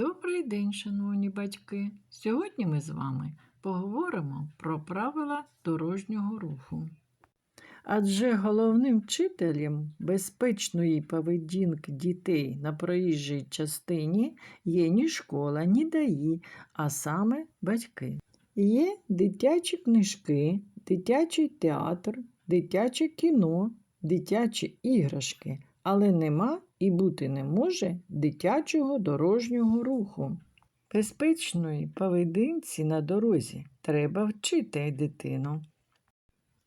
Добрий день, шановні батьки! Сьогодні ми з вами поговоримо про правила дорожнього руху. Адже головним вчителем безпечної поведінки дітей на проїжджій частині є ні школа, ні ДАІ, а саме батьки. Є дитячі книжки, дитячий театр, дитяче кіно, дитячі іграшки, але нема і бути не може дитячого дорожнього руху. Безпечної поведінці на дорозі треба вчити дитину.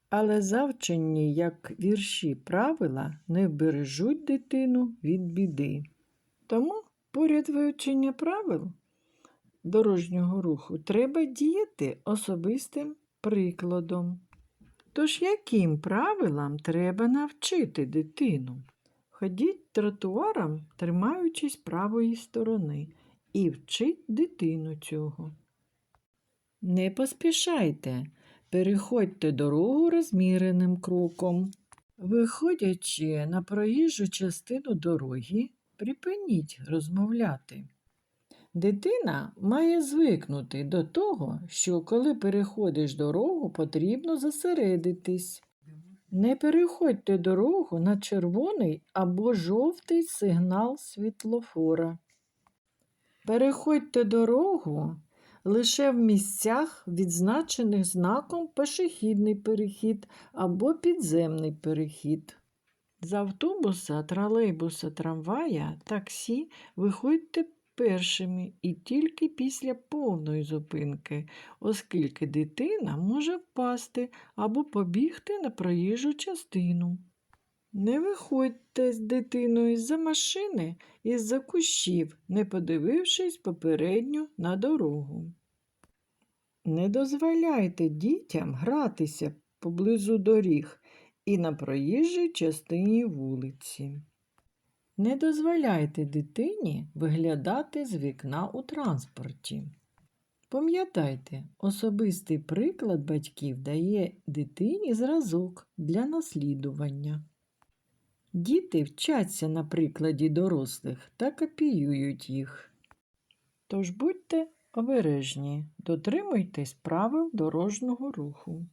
Але завчені, як вірші правила, не вбережуть дитину від біди. Тому поряд вивчення правил дорожнього руху треба діяти особистим прикладом. Тож яким правилам треба навчити дитину? Ходіть тротуаром, тримаючись правої сторони, і вчіть дитину цього. Не поспішайте, переходьте дорогу розміреним кроком. Виходячи на проїжджу частину дороги, припиніть розмовляти. Дитина має звикнути до того, що коли переходиш дорогу, потрібно зосередитись. Не переходьте дорогу на червоний або жовтий сигнал світлофора. Переходьте дорогу лише в місцях, відзначених знаком пешехідний перехід або підземний перехід. З автобуса, тролейбуса, трамвая, таксі виходьте першими і тільки після повної зупинки, оскільки дитина може впасти або побігти на проїжджу частину. Не виходьте з дитиною з-за машини і з-за кущів, не подивившись попередньо на дорогу. Не дозволяйте дітям гратися поблизу доріг і на проїжджій частині вулиці. Не дозволяйте дитині виглядати з вікна у транспорті. Пам'ятайте, особистий приклад батьків дає дитині зразок для наслідування. Діти вчаться на прикладі дорослих та копіюють їх. Тож будьте обережні, дотримуйтесь правил дорожнього руху.